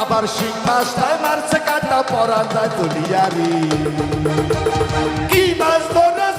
আবার মাছটাই মারছে কাটা পরা যায় তুলিয়ারি কি মাছ ধরে?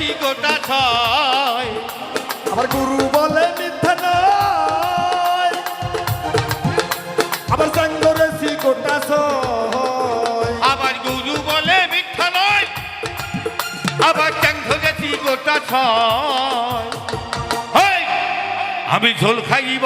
ধরেছি গোটা ছয়। আবার গুরু বলে মিথ্যা নয়। আবার সাঙ্গরে সি গোটা সয় আবার গুরু বলে মিথ্যা নয়। আবার ট্যাং ধরেছি গোটা ছয়! আমি ঝোল খাইব।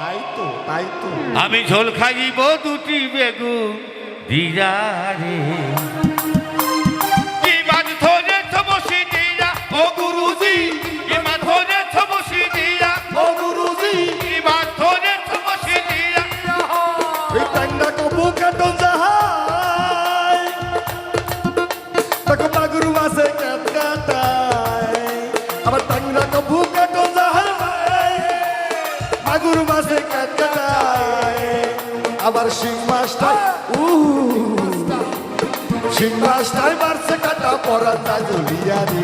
তাই তো তাই তো। আমি ঝোল খাইব দুটি বেগু দিয়া মাসে কাট আবার শিং মাছটা উ শিং মাছটাই মারছে কাটা পরা যায় জুলিয়ারি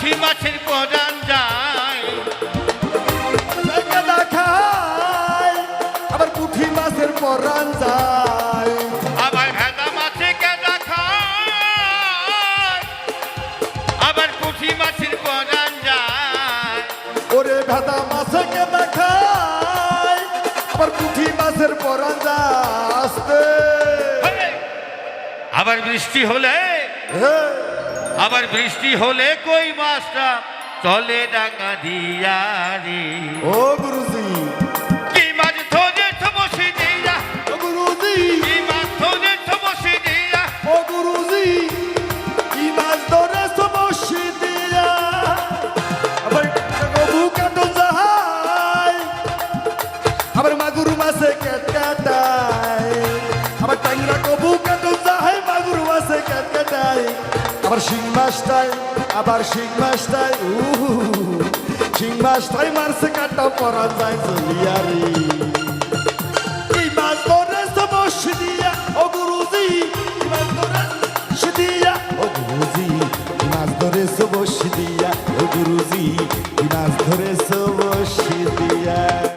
পুঁঠি মাছের পরান যায়। খায় আবার পুঁঠি মাছের পরান যায়। আবার ভেদা মাছে কেদা খায় আবার পুঁঠি মাছের পরান যায়। ওরে ভেদা মাছে কেদা খায় আবার পুঁঠি মাছের পরান যায়। আসতে। আবার বৃষ্টি হলে হে, আবার বৃষ্টি হলে কই মাছটা? চলে ডাঙা দিয়া রে। ও গুরুজি। কি মাছ ধরেছ বসে দিয়া? ও গুরুজি। কি মাছ ধরেছ বসে দিয়া? ও গুরুজি কি মাছ ধরে সমস্যি দিয়া? আবার কবু কাটো যাহাই আবার মাগুর মাছে কেট কাটাই আবার টাংরা কবু কাটো যাহাই মাগুর মাছে কেট কাটাই আবার শিং মাছটাই আবার শিং মাছটাই উ শিং মাছটাই মারছে কাটা পরা যায় জলিয়ারি।